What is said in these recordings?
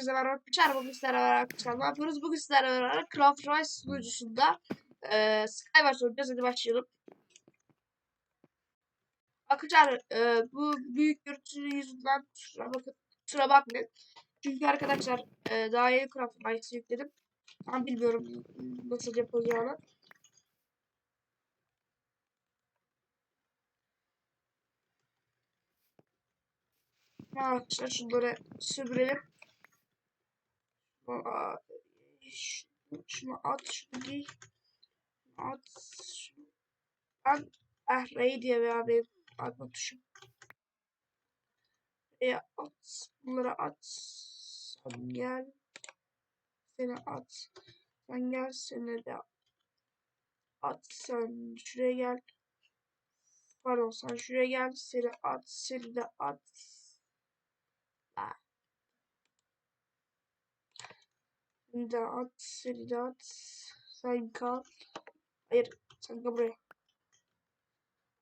Herkese merhaba arkadaşlar. Bugün sizlerle beraber arkadaşlar ne yapıyoruz? Bugün sizlerle beraber Craft Rice sunucusunda e, Skywars oynayacağız. Hadi başlayalım. Arkadaşlar e, bu büyük görüntü yüzünden kusura, bakın, kusura bakmayın. Çünkü arkadaşlar e, daha yeni Craft Rice yükledim. Ben bilmiyorum nasıl yapılacağını. Arkadaşlar şunları süpürelim. Aa, şunu, at, şunu giy. At. Şunu. Ben eh Ray diye veya benim atma tuşum. E at. Bunları at. Sen gel. Seni at. Sen gel. Seni de at. Sen şuraya gel. Pardon sen şuraya gel. Seni at. Seni de at. De at. De at. Sen kal. Hayır. Sen kal buraya.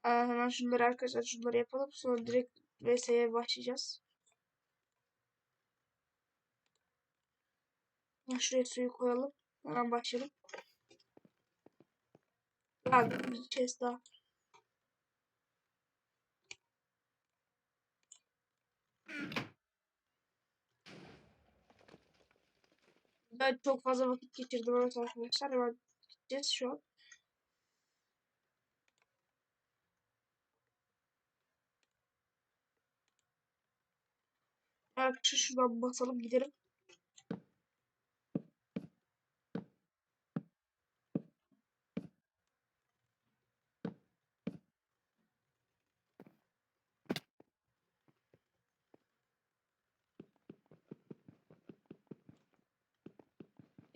Aa, hemen şunları arkadaşlar şunları yapalım. Sonra direkt VS'ye başlayacağız. Şuraya suyu koyalım. Hemen başlayalım. Hadi bir chest daha. Ben çok fazla vakit geçirdim arkadaşlar. Hemen gideceğiz şu an. Arkadaşlar şuradan basalım gidelim.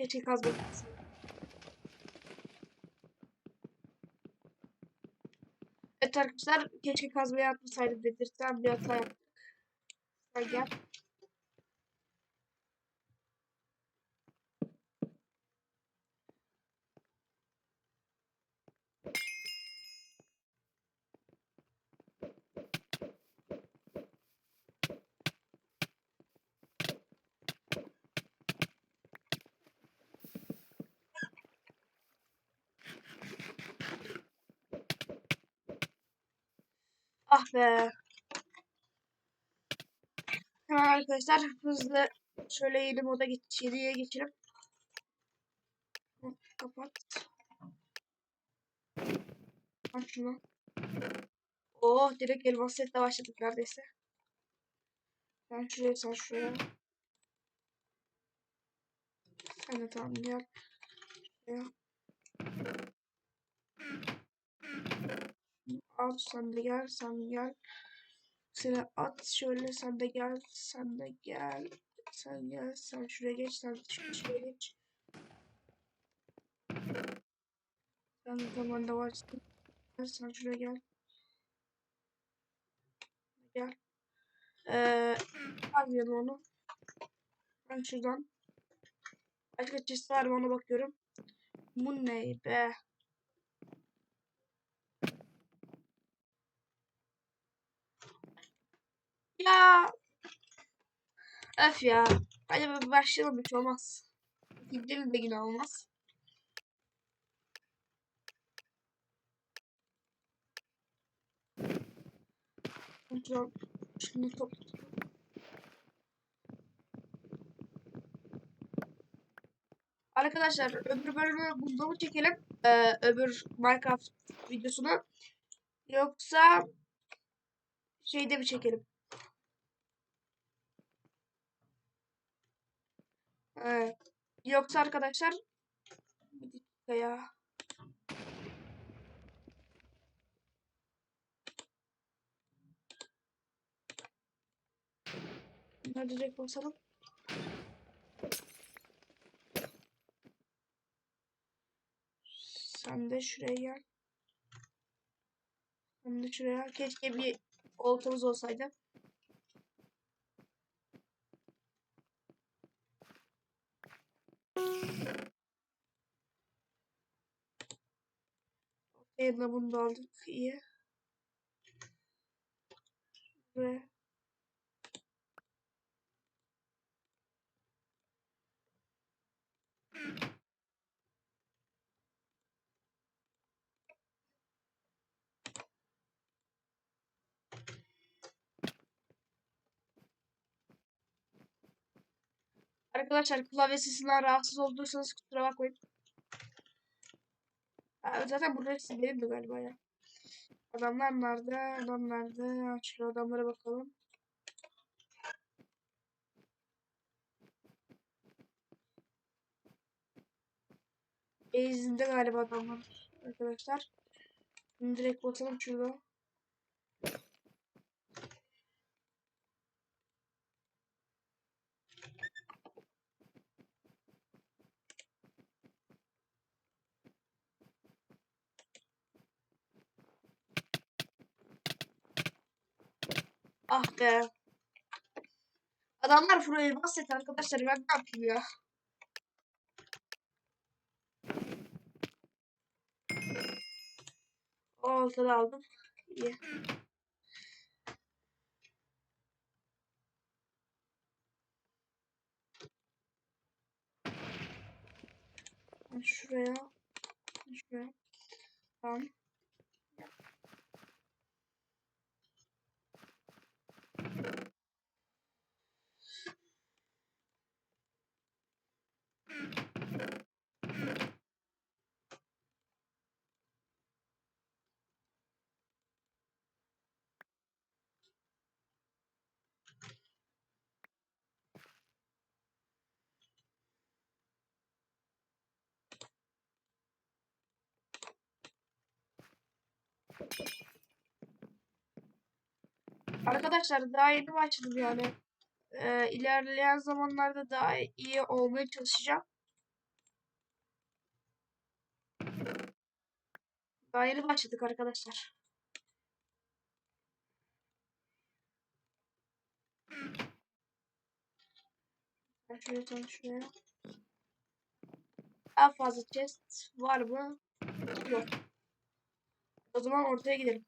Keşke kazmak Evet arkadaşlar keşke kazmayı atmasaydım dedirten bir hata yaptık. Sen gel. Be. Hemen arkadaşlar hızlı şöyle yeni moda geç, yeniye geçelim. Kapat. Aç şunu. Oh direkt elmas setle başladık neredeyse. Sen şuraya sen şuraya. De tamam gel. Şuraya. Al sen de gel sen gel. Seni at şöyle sen de gel sen de gel. Sen gel sen şuraya geç sen şu- şuraya geç. Sen de tamam da varsın. Sen şuraya gel. Gel. Ee, al onu. Ben şuradan. Başka çeşit var mı ona bakıyorum. Bu ne be? Ya. Öf ya. Hadi başlayalım hiç olmaz. Gidelim de yine olmaz. Şunu, şunu topla. Arkadaşlar öbür bölümü bunda mı çekelim? Ee, öbür Minecraft videosunu. Yoksa şeyde mi çekelim? Evet. Yoksa arkadaşlar bir dakika ya. Bunları direkt basalım. Sen de şuraya gel. Sen de şuraya. Keşke bir oltamız olsaydı. Yerine bunu da aldık. Ve Arkadaşlar klavye sesinden rahatsız olduysanız kusura bakmayın. Zaten burada hepsi benim de galiba ya. Adamlar nerede? Adam nerede? Şöyle adamlara bakalım. Base'inde galiba adamlar arkadaşlar. Şimdi direkt basalım şurada. Ah be. Adamlar Furo'yu bahsetti arkadaşlar. Ben ne yapayım ya? O altıda aldım. İyi. Şuraya. Şuraya. Tamam. Arkadaşlar daha yeni başladım yani. Ee, ilerleyen zamanlarda daha iyi olmaya çalışacağım. Daha yeni başladık arkadaşlar. Ben şöyle şuraya. Daha fazla chest var mı? Yok. O zaman ortaya gidelim.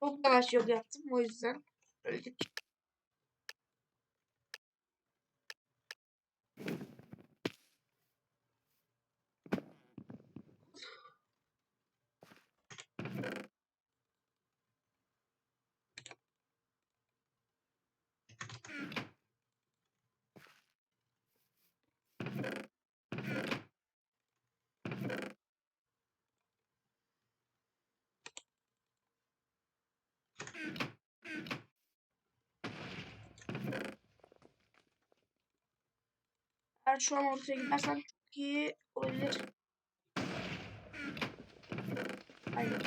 Çok yavaş yol yaptım o yüzden öldük. Eğer şu an ortaya gidersem çok iyi olabilir. Aynen.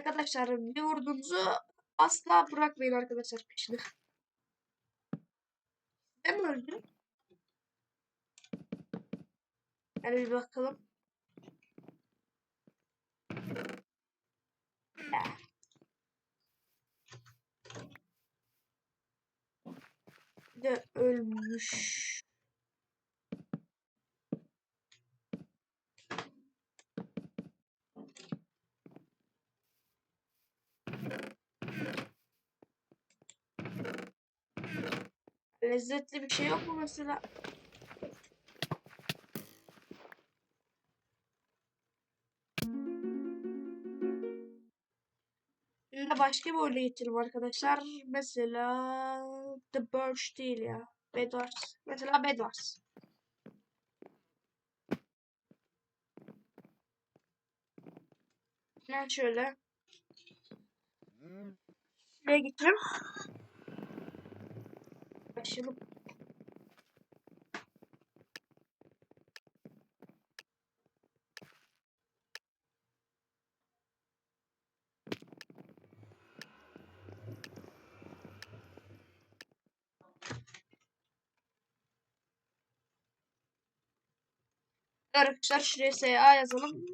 Arkadaşlar bir vurduğunuzu asla bırakmayın arkadaşlar peşini. Ben mi öldüm? Hadi bir bakalım. De ölmüş. Lezzetli bir şey yok mu mesela? Şimdi başka bir oyuna geçelim arkadaşlar. Mesela The Birch değil ya. Bedwars. Mesela Bedwars. Ben şöyle. Şuraya geçelim başlayalım. Arkadaşlar şuraya SA yazalım.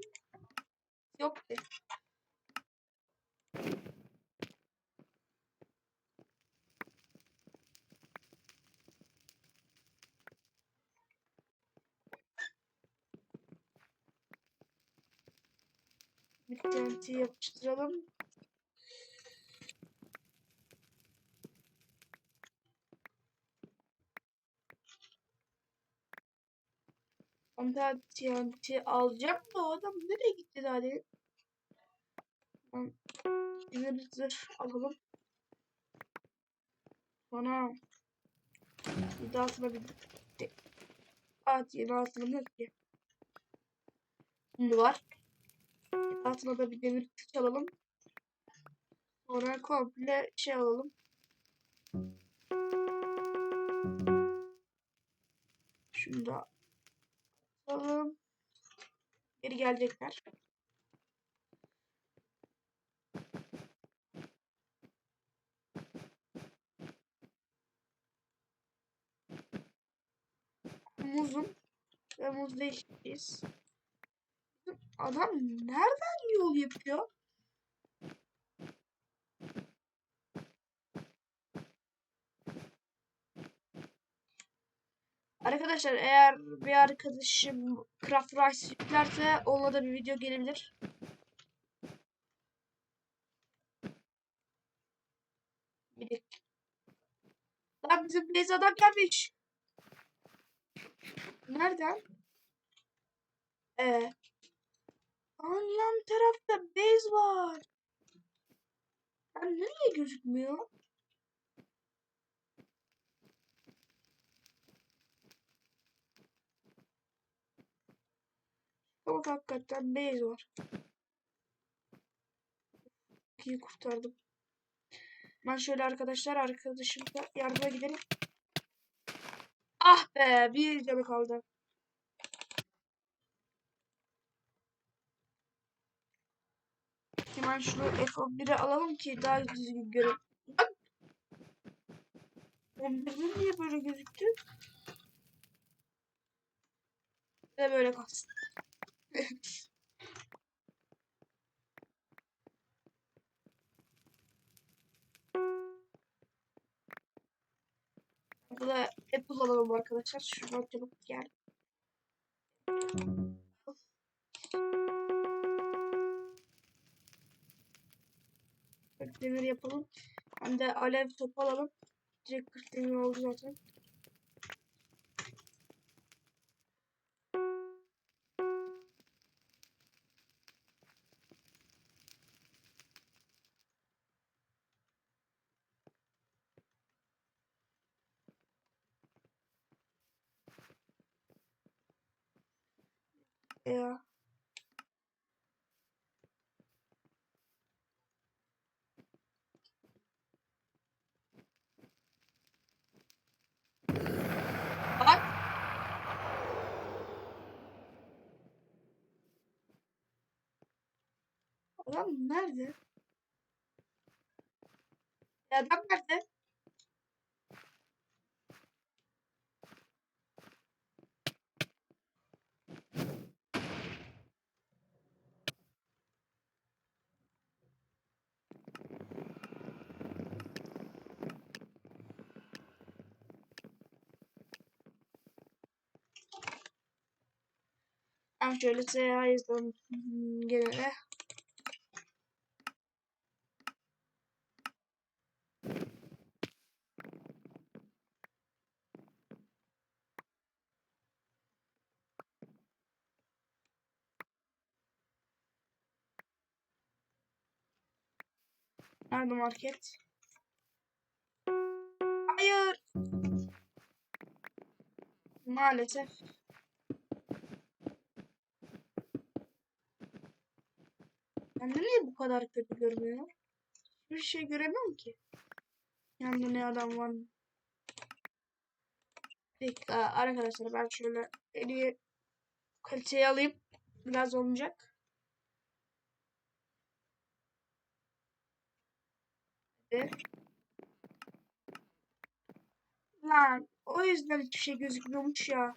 Beklenti yapıştıralım. Onda TNT alacak mı o adam? Nereye gitti? Tamam. Demir zırh alalım. Bana bir daha sonra bir At yeni altınım yok ki. Şimdi var. Altına da bir demir kılıç alalım. Sonra komple şey alalım. Şunu da alalım. Geri gelecekler. Muzum ve muz değişikliyiz. Adam nereden yol yapıyor? Arkadaşlar eğer bir arkadaşım Craft Rice yüklerse onunla da bir video gelebilir. Bir dakika. Lan bizim Blaze adam gelmiş. Nereden? Ee, Aa, yan tarafta bez var. Lan nereye gözükmüyor? Ama hakikaten bez var. İyi kurtardım. Ben şöyle arkadaşlar arkadaşımla yardıma gidelim. Ah be bir canı kaldı. Hemen şunu F11'e alalım ki daha düzgün görelim. Bak. 11'de niye böyle gözüktü? Ve böyle kalsın. Burada Apple alalım arkadaşlar. Şuradan çabuk gel. Kırk demir yapalım. Hem de alev topu alalım. Direkt 40 demir oldu zaten. Ya. Bak. Adam nerede? Adam nerede? Ben şöyle seyahat yazalım genele. Nerede market? Hayır. Maalesef. Ben de niye bu kadar kötü görmüyor? Hiçbir şey göremiyorum ki. Yanında ne adam var? Peki arkadaşlar ben şöyle en kaliteyi alayım. Biraz olmayacak. Lan o yüzden hiçbir şey gözükmüyormuş ya.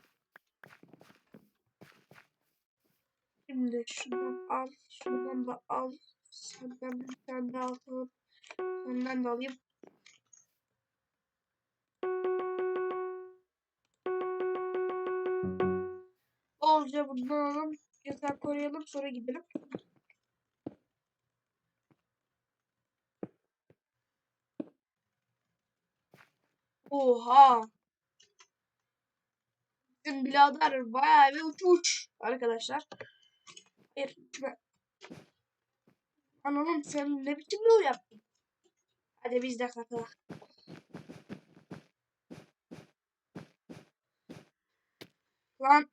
Şimdi şundan al. Şundan da al. Senden bir tane daha alalım. Senden de alayım. Bolca bundan alalım. Yatak koruyalım sonra gidelim. Oha. Bizim birader bayağı bir uç uç arkadaşlar. Bir. Anladım sen ne biçim yol yaptın? Hadi biz de katılalım. Lan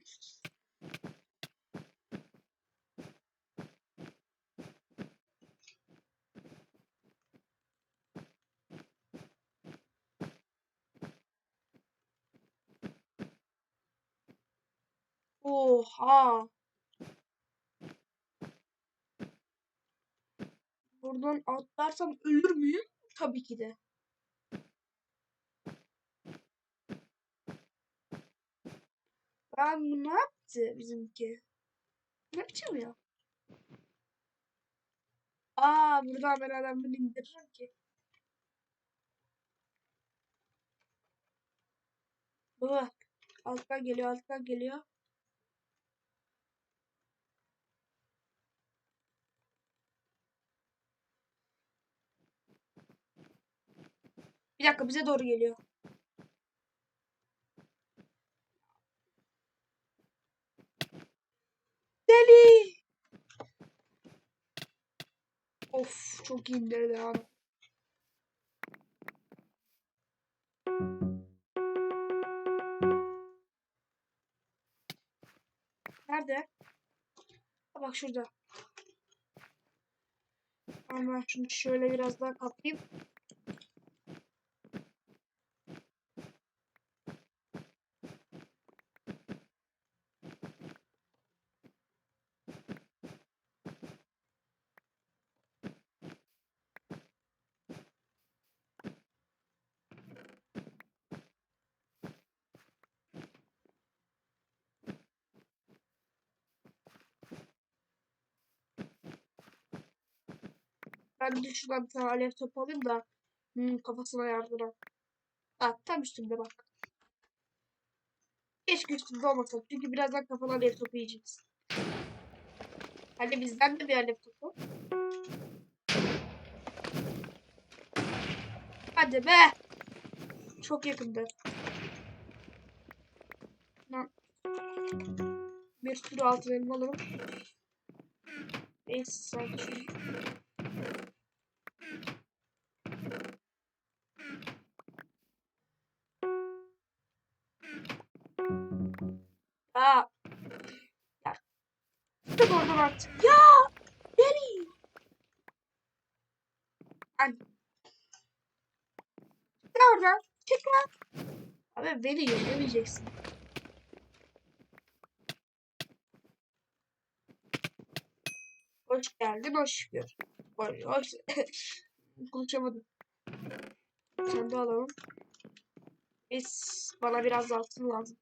Oha. Buradan atlarsam ölür müyüm? Tabii ki de. Ben bu ne yaptı bizimki? Ne biçim ya? Aa buradan ben adamı indiririm ki. Bak. Alttan geliyor, alttan geliyor. Bir dakika bize doğru geliyor. Deli. Of çok iyi indirdi abi. Nerede? Ha, bak şurada. Ama şunu şöyle biraz daha kapayım. De şuradan bir tane alev topu alayım da hmm, kafasına yardıra. Ha, tam üstümde bak. Keşke üstümde olmasa. Çünkü birazdan kafana alev topu yiyeceğiz. Hadi bizden de bir alev topu. Hadi be. Çok yakındı. Lan. Bir sürü altın elma alalım. Neyse sadece beni yemeyeceksin. Hoş geldin, hoş şükür. Hoş, hoş. Konuşamadım. Sen de alalım. Biz, bana biraz altın lazım.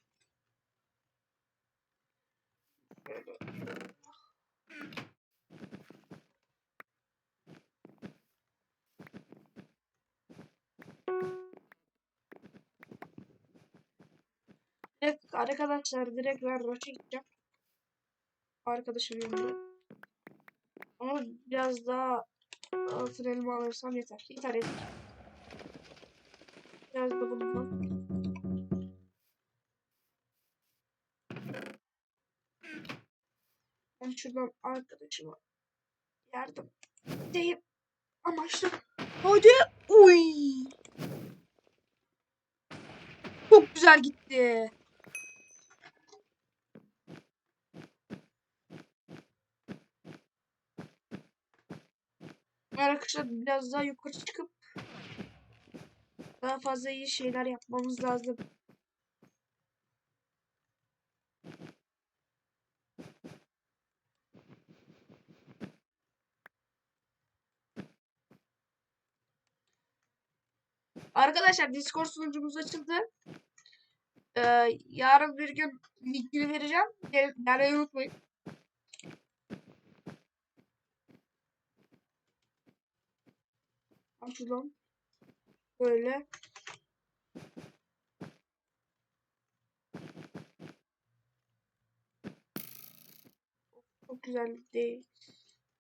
Evet arkadaşlar direkt ben Roş'a gideceğim. Arkadaşım yanında. Ama biraz daha altın elma alırsam yeter. Yeter yeter. Biraz da bundan. Ben şuradan arkadaşıma yardım edeyim. Amaçlı. Hadi. Uy. Çok güzel gitti. Arkadaşlar biraz daha yukarı çıkıp daha fazla iyi şeyler yapmamız lazım. Arkadaşlar Discord sunucumuz açıldı. Ee, yarın bir gün linkini vereceğim. Gel, gelmeyi unutmayın. Açalım. Böyle. Çok güzel değil.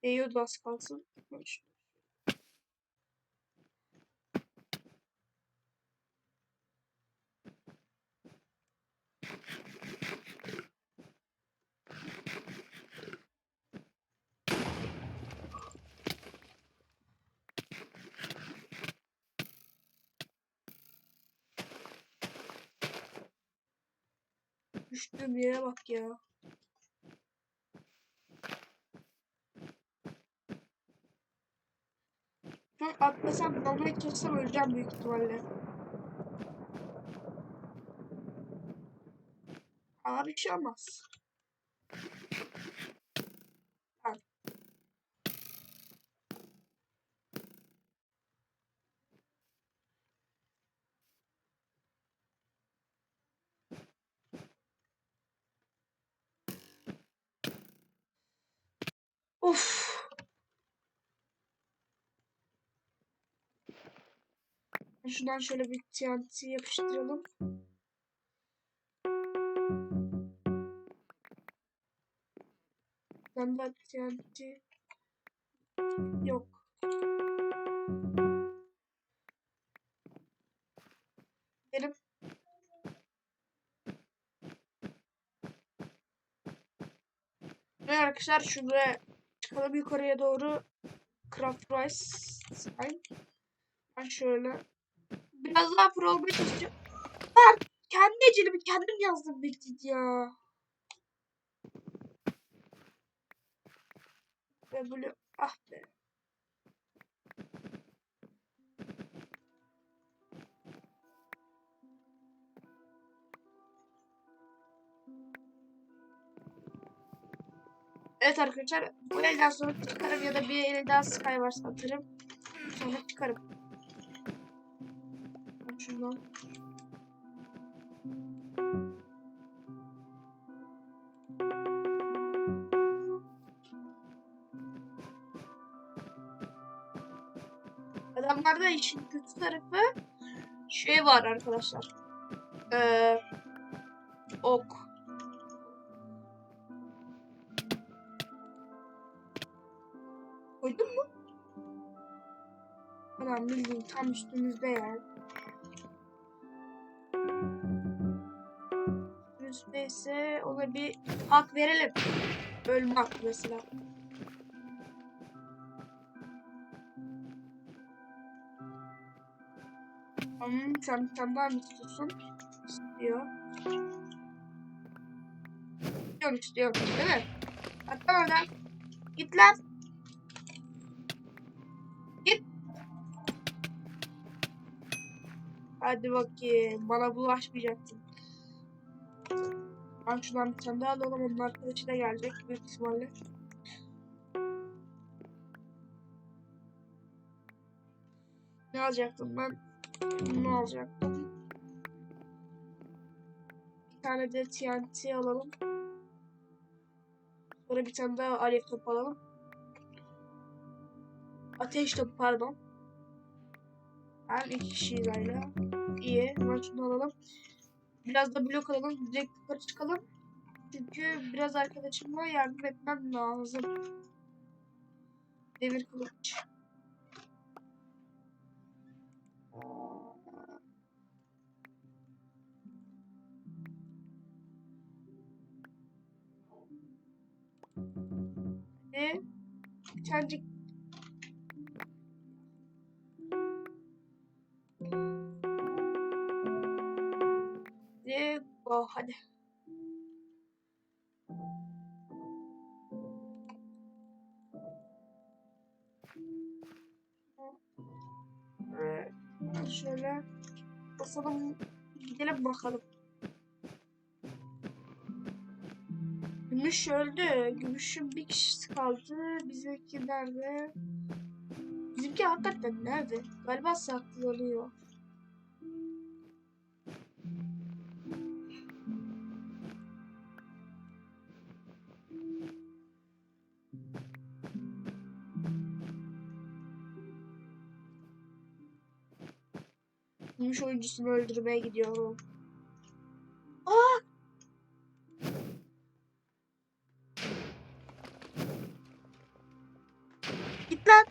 Değiyordu az kalsın. Bak yere bak ya. An atlasam dalmaya çalışsam öleceğim büyük ihtimalle. Ama bir şey olmaz. Lan. Of. Şuradan şöyle bir TNT yapıştıralım. Ben de TNT yok. Gidelim. Ve arkadaşlar şuraya çıkalım yukarıya doğru. Craft Rice. Ben şöyle biraz daha pro olmaya çalışacağım. Ben kendi ecelimi kendim yazdım bildiğin ya. Ve böyle ah be. Evet arkadaşlar bu elden sonra çıkarım ya da bir el daha Skywars atarım. Sonra çıkarım. Şuradan. Adamlarda işin kötü tarafı şey var arkadaşlar. Ee, ok. Koydun mu? Adam bildiğin tam üstümüzde yani. İse ona bir hak verelim. Ölme hakkı mesela. Hmm, tane daha mı istiyorsun? İstiyor. İstiyorum istiyorum değil mi? Atla oradan. Git lan. Git. Hadi bakayım. Bana bulaşmayacaksın. Ben şuradan bir tane daha alalım. Onun arkadaşı da gelecek büyük ihtimalle. Ne alacaktım ben? Bunu alacaktım. Bir tane de TNT alalım. Sonra bir tane daha alev topu alalım. Ateş topu pardon. Ben iki kişiyiz hala. İyi. Ben şunu alalım. Biraz da blok alalım. Direkt yukarı çıkalım. Çünkü biraz arkadaşıma yardım etmem lazım. Demir kılıç. Ve bir tanecik Oh hadi. Ve şöyle basalım gidelim bakalım. Gümüş öldü. Gümüşün bir kişisi kaldı. Bizimki nerede? Bizimki hakikaten nerede? Galiba saklanıyor. Gümüş oyuncusunu öldürmeye gidiyorum. Aa! Git lan.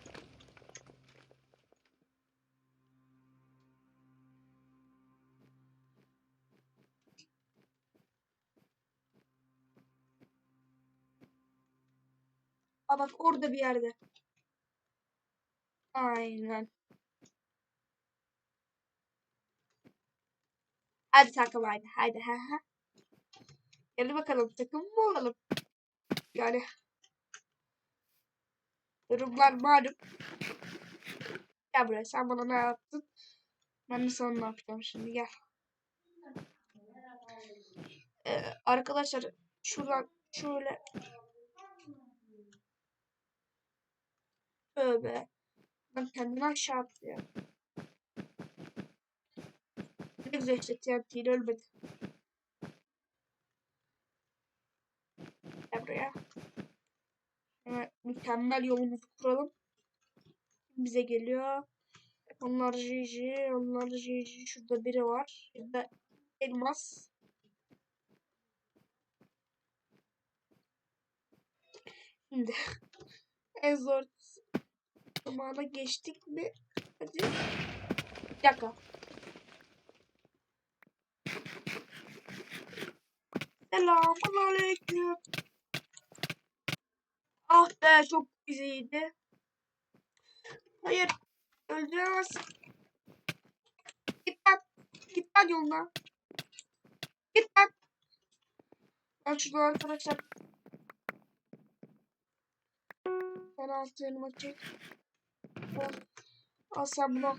Aa bak orada bir yerde. Aynen. Hadi takım haydi. Haydi. Ha, ha. Gel bakalım takım mı olalım? Yani. Durumlar malum. Gel buraya sen bana ne yaptın? Ben de sana ne yapacağım şimdi gel. Ee, arkadaşlar şuradan şöyle Tövbe. Ben kendini aşağı atlıyor. Ne güzel işte TNT'yle ölmedi. Buraya. Hemen mükemmel yolumuzu kuralım. Bize geliyor. Onlar GG, onlar GG. Şurada biri var. Ya elmas. Şimdi en zor zamana geçtik mi? Hadi. Bir dakika. Selamun aleyküm. Ah be çok güzeldi. Hayır. Öldüremezsin. Git lan. Git lan yoluna. Git lan. Ben şunu arkadaşlar. Ben altı yanıma çek. Al. Al sen bunu.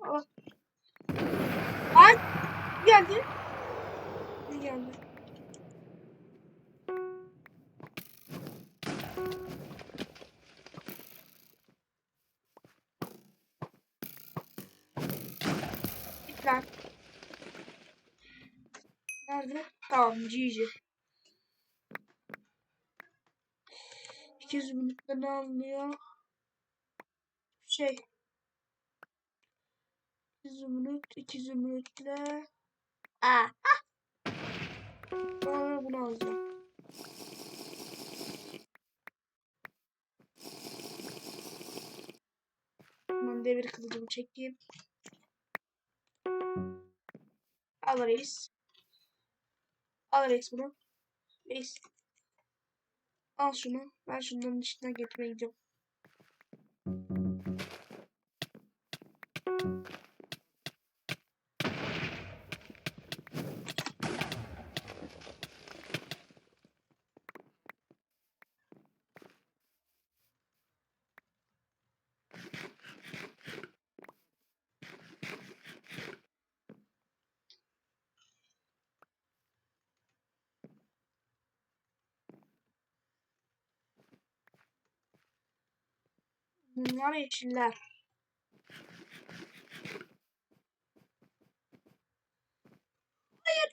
Al. Ne geldi? Tamam GG. 200 minutta ne anlıyor? Şey. 2 zümrüt, 2 zümrütle. Aa. Sonra bunu alacağım. Ben devir kılıcımı çekeyim. Al reis. Al reis bunu. Reis. Al şunu. Ben şunların içinden geçmeye gidiyorum. Bunlar yeşiller. Hayır.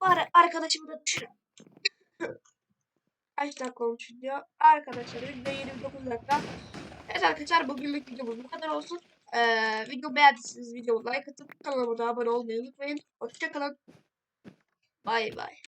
Bari arkadaşımı da düşürün. Kaç dakika olmuş video? Arkadaşlar video 29 dakika. Evet arkadaşlar bugünlük videomuz bu kadar olsun. Ee, video beğendiyseniz videomu like atıp kanalıma da abone olmayı unutmayın. Hoşçakalın. Bay bay.